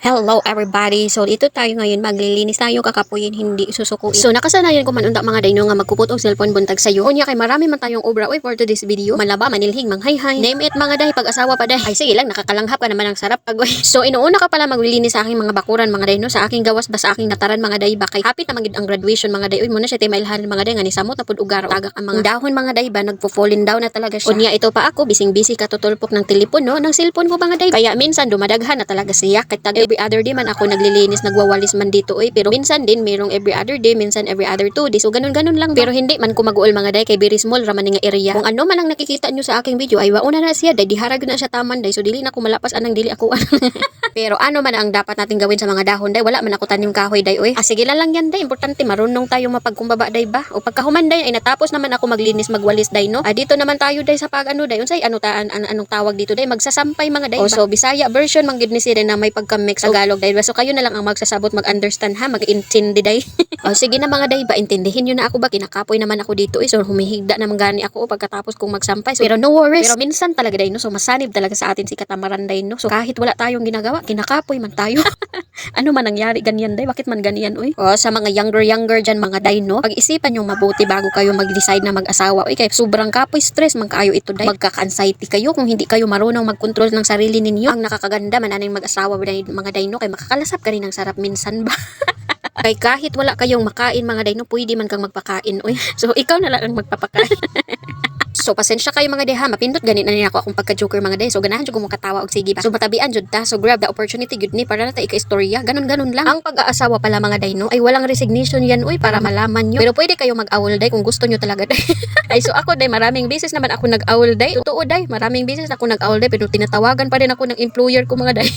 Hello everybody! So dito tayo ngayon maglilinis tayo kakapuyin hindi susukuin. So nakasanayan ko man unta mga dayno nga magkupot og cellphone buntag sayo. Unya kay marami man tayong obra oy for today's video. Malaba manilhing manghayhay. Name it mga day pag-asawa pa day. Ay sige lang nakakalanghap ka naman ang sarap agoy. So inuuna ka pala maglilinis sa aking mga bakuran mga dayno sa aking gawas ba sa aking nataran mga day ba kay hapit na magid ang graduation mga day. Uy muna siya timailhan mga day nga ni samot na pud ugar tagak ang mga dahon mga day ba nagfo-falling down na talaga siya. Unya ito pa ako bising busy katutulpok ng telepono ng cellphone ko mga day. Kaya minsan dumadaghan na talaga siya kay every other day man ako naglilinis nagwawalis man dito oy. Pero minsan din merong every other day minsan every other two days. So ganun ganun lang. Pero hindi man ko mag-uol mga day kay very small raman nga area. Kung ano man ang nakikita nyo sa aking video ay wauna na siya day diharag na siya taman day. So dili na ko malapas anang dili ako. Pero ano man ang dapat natin gawin sa mga dahon day wala man ako tanim kahoy day oy. Ah sige lang lang yan day. Importante marunong tayo mapagkumbaba day ba? O pagkahuman day ay natapos naman ako maglinis magwalis day no? Ah dito naman tayo day sa pag ano day unsay ano taan an, anong tawag dito day? Magsasampay mga day o so bisaya version man gid ni sila na may pagka-mix Tagalog day ba so kayo na lang ang magsasabot mag-understand ha? Mag-intindi day. O sige na mga day. Ba intindihin nyo na ako. Ba kinakapoy naman ako dito eh. So humihigda naman gani ako pagkatapos kong magsampay. So, pero no worries. pero minsan talaga day no? So masanib talaga sa atin si katamaran day no? So kahit wala tayong ginagawa kinakapoy man tayo. Ano man nangyari ganyan day? Bakit man ganyan oy o sa mga younger younger dyan mga day no? Pag-isipan yung mabuti bago kayo mag-decide na mag-asawa. Oy kay sobrang kapoy stress man kayo ito day. Magkaka-anxiety kayo kung hindi kayo marunong mag-control ng sarili ninyo. Ang nakakaganda man aning mag-asawa day, mga day no kay makakalasap ka rin ng sarap minsan ba Kay kahit wala kayong makain mga dayno, pwede man kang magpakain. Uy. So, ikaw na lang ang magpapakain. So pasensya kayo mga deha, mapindot ganit na niya ako akong pagka-joker mga day. So ganahan jud ko mo katawa og sige ba. So matabian jud ta. So grab the opportunity gud ni para na ta ika-istorya. Ganon ganon lang. Ang pag-aasawa pala mga day ay walang resignation yan uy para malaman nyo. Pero pwede kayo mag-awol day kung gusto nyo talaga day. Ay so ako day maraming beses naman ako nag-awol day. Totoo day, maraming beses ako nag-awol day pero tinatawagan pa rin ako ng employer ko mga day.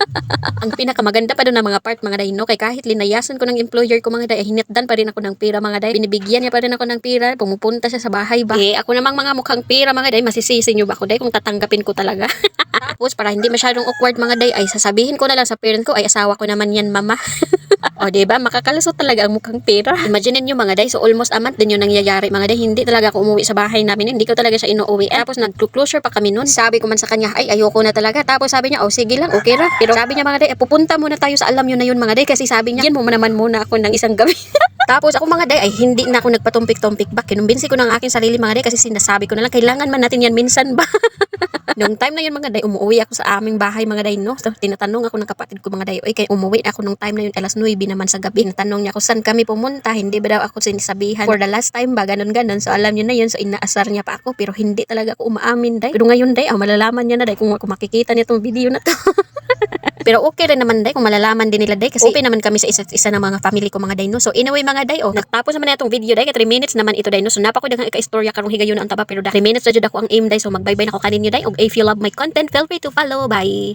ang pinakamaganda pa doon ng mga part mga day no? Kay kahit linayasan ko ng employer ko mga day ay hinatdan pa rin ako ng pera mga day. Binibigyan niya pa rin ako ng pera pumupunta siya sa bahay ba? Eh ako namang mga mukhang pera mga day masisisi niyo ba ako day kung tatanggapin ko talaga? Tapos para hindi masyadong awkward mga day ay sasabihin ko na lang sa parent ko ay asawa ko naman yan mama o, ba? Makakalusot talaga ang mukhang pera. Imagine niyo mga day, so almost a month din yung nangyayari. Mga day, hindi talaga ako umuwi sa bahay namin. Hindi ko talaga siya inuuwi. Tapos nag-closure pa kami noon. Sabi ko man sa kanya, ay ayoko na talaga. Tapos sabi niya, oh sige lang, okay ra. Pero sabi niya mga day, eh, pupunta muna tayo sa alam yun na yun mga day. Kasi sabi niya, yan mo naman muna ako ng isang gabi. Tapos ako mga day ay hindi na ako nagpatumpik-tumpik back. Kinumbinsi ko ng aking sarili mga day kasi sinasabi ko na lang, kailangan man natin yan minsan ba? Nung time na yun mga day, umuwi ako sa aming bahay mga day, no? So, tinatanong ako ng kapatid ko mga day, oy, kay umuwi ako nung time na yun, alas 9 naman sa gabi. Tinatanong niya ako, saan kami pumunta? Hindi ba daw ako sinisabihan? For the last time ba? Ganun ganon. So, alam niyo na yun. So, inaasar niya pa ako. Pero hindi talaga ako umaamin day. Pero ngayon day, oh, malalaman niya na day kung ako makikita niya tong video na to. Pero okay rin naman day kung malalaman din nila day kasi open naman kami sa isa't isa ng mga family ko mga day no. So anyway mga day oh, natapos naman na itong video day 3 minutes naman ito day no. So napako daghang ika-istorya karong higayon ang taba pero da 3 minutes na jud ako ang aim day so magbaybay na ko kaninyo day og if you love my content feel free to follow. Bye.